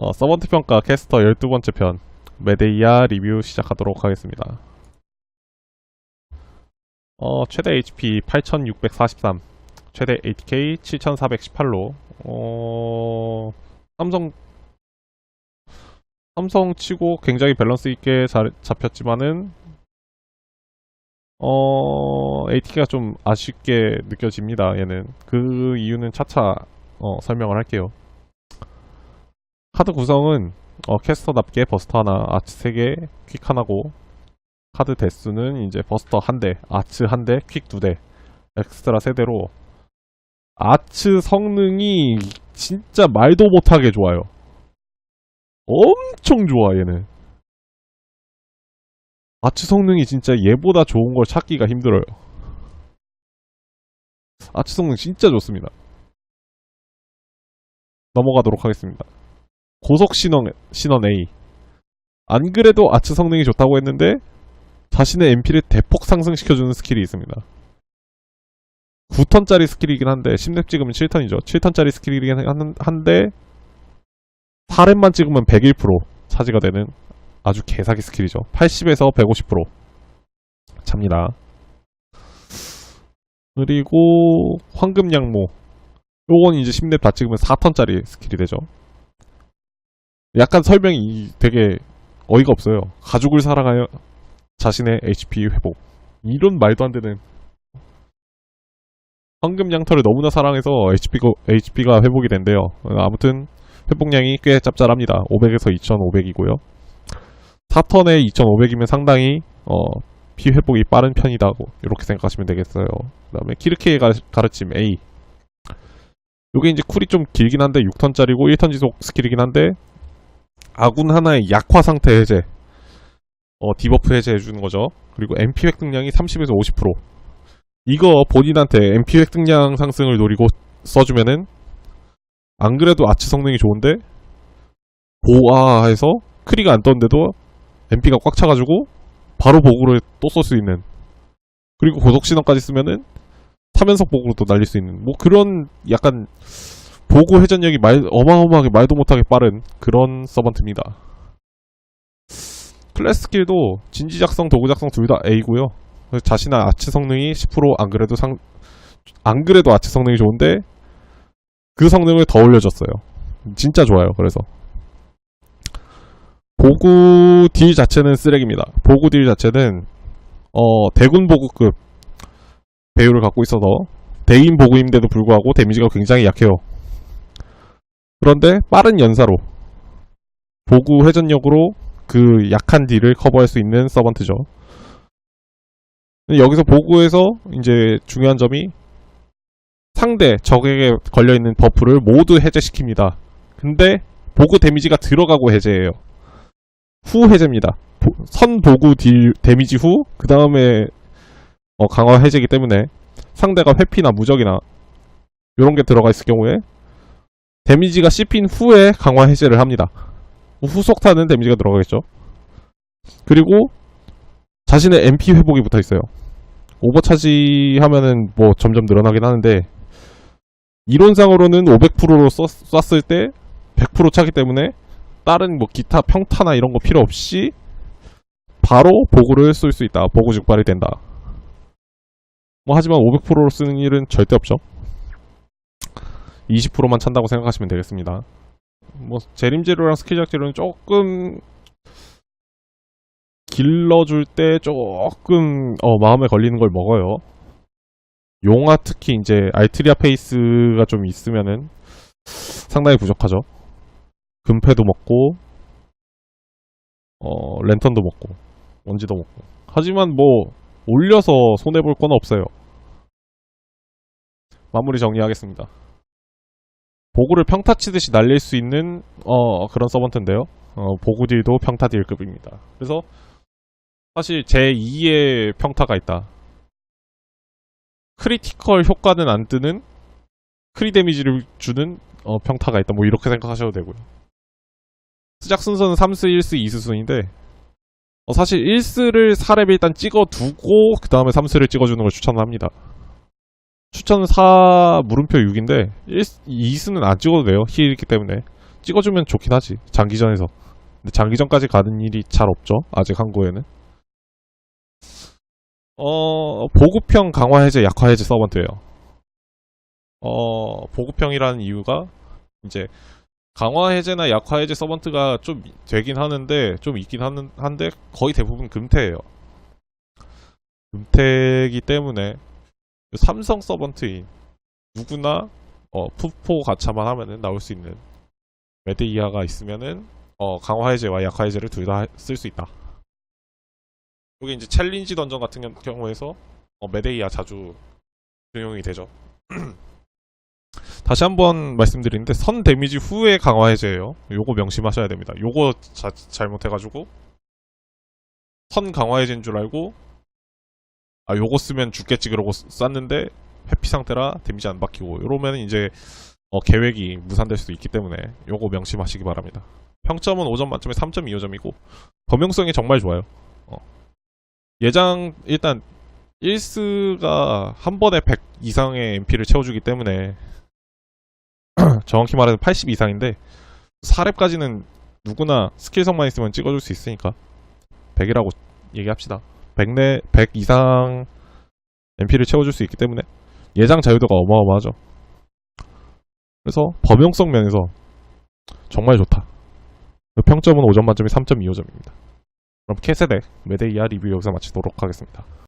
어, 서번트 평가 캐스터 12번째 편 메데이아 리뷰 시작하도록 하겠습니다. 어, 최대 HP 8643, 최대 HK 7418로 어, 삼성 삼성 치고 굉장히 밸런스 있게 잘 잡혔지만은 어, ATK가 좀 아쉽게 느껴집니다. 얘는 그 이유는 차차 어, 설명을 할게요. 카드 구성은 어, 캐스터답게 버스터 하나, 아츠 3개, 퀵 하나고 카드 대수는 이제 버스터 한 대, 아츠 한 대, 퀵두 대, 엑스트라 세 대로 아츠 성능이 진짜 말도 못하게 좋아요. 엄청 좋아 얘는. 아츠 성능이 진짜 얘보다 좋은 걸 찾기가 힘들어요. 아츠 성능 진짜 좋습니다. 넘어가도록 하겠습니다. 고속 신원, 신원 A. 안 그래도 아츠 성능이 좋다고 했는데 자신의 MP를 대폭 상승시켜주는 스킬이 있습니다. 9턴짜리 스킬이긴 한데 10렙 찍으면 7턴이죠. 7턴짜리 스킬이긴 한- 한데 4렙만 찍으면 101% 차지가 되는 아주 개사기 스킬이죠. 80에서 150% 잡니다. 그리고 황금 양모 요건 이제 10렙 다 찍으면 4턴짜리 스킬이 되죠. 약간 설명이 되게 어이가 없어요. 가족을 사랑하여 자신의 HP 회복. 이런 말도 안 되는. 황금 양털을 너무나 사랑해서 HP가, HP가 회복이 된대요. 어, 아무튼 회복량이 꽤 짭짤합니다. 500에서 2500이고요. 4턴에 2500이면 상당히 어, 피 회복이 빠른 편이다고 이렇게 생각하시면 되겠어요. 그 다음에 키르케의 가- 가르침 A. 요게 이제 쿨이 좀 길긴 한데 6턴짜리고 1턴 지속 스킬이긴 한데 아군 하나의 약화 상태 해제 어, 디버프 해제해주는 거죠. 그리고 MP 획득량이 30에서 50%. 이거 본인한테 MP 획득량 상승을 노리고 써주면은 안 그래도 아치 성능이 좋은데 보아해서 크리가 안 떴는데도 MP가 꽉 차가지고 바로 보구를 또쏠수 있는 그리고 고속 신호까지 쓰면은 타면석 보구로 또 날릴 수 있는 뭐 그런 약간 보고 회전력이 말, 어마어마하게 말도 못하게 빠른 그런 서번트입니다. 클래스 스킬도 진지 작성, 도구 작성 둘 다 A고요. 자신의 아치 성능이 10%안 그래도 상, 안 그래도 아치 성능이 좋은데 그 성능을 더 올려줬어요. 진짜 좋아요. 그래서 보구 딜 자체는 쓰레기입니다. 보구 딜 자체는 어 대군 보구급 배율을 갖고 있어서 대인 보구임에도 불구하고 데미지가 굉장히 약해요. 그런데 빠른 연사로 보구 회전력으로 그 약한 딜을 커버할 수 있는 서번트죠. 여기서 보구에서 이제 중요한 점이 상대 적에게 걸려있는 버프를 모두 해제시킵니다. 근데 보구 데미지가 들어가고 해제해요. 후 해제입니다. 보- 선 보구 딜 데미지 후 그 다음에 어, 강화 해제이기 때문에 상대가 회피나 무적이나 이런 게 들어가 있을 경우에 데미지가 씹힌 후에 강화 해제를 합니다. 후속 타는 데미지가 들어가겠죠. 그리고 자신의 MP 회복이 붙어 있어요. 오버차지 하면은 뭐 점점 늘어나긴 하는데 이론상으로는 500%로 썼, 쐈을 때 100% 차기 때문에 다른 뭐 기타 평타나 이런 거 필요 없이 바로 보고를 쓸수 있다. 보고 증발이 된다. 뭐 하지만 500%로 쓰는 일은 절대 없죠. 20%만 찬다고 생각하시면 되겠습니다. 뭐 재림재료랑 스킬작 재료는 조금 길러줄 때 조금 어, 마음에 걸리는 걸 먹어요. 용화 특히 이제 알트리아 페이스가 좀 있으면은 상당히 부족하죠. 금패도 먹고 어 랜턴도 먹고 원지도 먹고 하지만 뭐 올려서 손해 볼 건 없어요. 마무리 정리하겠습니다. 보구를 평타 치듯이 날릴 수 있는 어 그런 서번트인데요. 어 보구 딜도 평타 딜급입니다. 그래서 사실 제 2의 평타가 있다. 크리티컬 효과는 안 뜨는 크리 데미지를 주는 어, 평타가 있다. 뭐 이렇게 생각하셔도 되고요. 시작 순서는 3스, 1스, 2스 순인데 어, 사실 1스를 4렙에 일단 찍어두고 그 다음에 3스를 찍어주는 걸 추천합니다. 추천은 4 물음표 6인데 1, 2스는 안 찍어도 돼요. 힐이기 때문에 찍어주면 좋긴 하지. 장기전에서. 근데 장기전까지 가는 일이 잘 없죠. 아직 한국에는. 어, 보급형 강화 해제, 약화 해제 서번트예요. 어, 보급형이라는 이유가 이제 강화 해제나 약화 해제 서번트가 좀 되긴 하는데 좀 있긴 하는 한데 거의 대부분 금태예요. 금태이기 때문에 삼성 서번트인 누구나 어, 푸포 가차만 하면은 나올 수 있는 이하가 있으면은 어, 강화 해제와 약화 해제를 둘 다 쓸 수 있다. 이게 이제 챌린지 던전 같은 경우- 경우에서 어, 이하 자주 적용이 되죠. 다시 한번 말씀드리는데 선 데미지 후에 강화 해제예요. 요거 명심하셔야 됩니다. 요거 자- 잘못해가지고 선 강화 해제인 줄 알고 아 요거 쓰면 죽겠지 그러고 쓰- 쐈는데 회피 상태라 데미지 안 박히고 이러면 이제 어, 계획이 무산될 수도 있기 때문에 요거 명심하시기 바랍니다. 평점은 5점 만점에 3.25점이고 범용성이 정말 좋아요. 어. 예장 일단 1스가 한 번에 100 이상의 MP를 채워주기 때문에 정확히 말해서 80 이상인데 4렙까지는 누구나 스킬성만 있으면 찍어줄 수 있으니까 100이라고 얘기합시다. 100 내 100 이상 MP를 채워줄 수 있기 때문에 예장 자유도가 어마어마하죠. 그래서 범용성 면에서 정말 좋다. 그 평점은 5점 만점에 3.25점입니다. 그럼 캐세덱 메데이아 리뷰 여기서 마치도록 하겠습니다.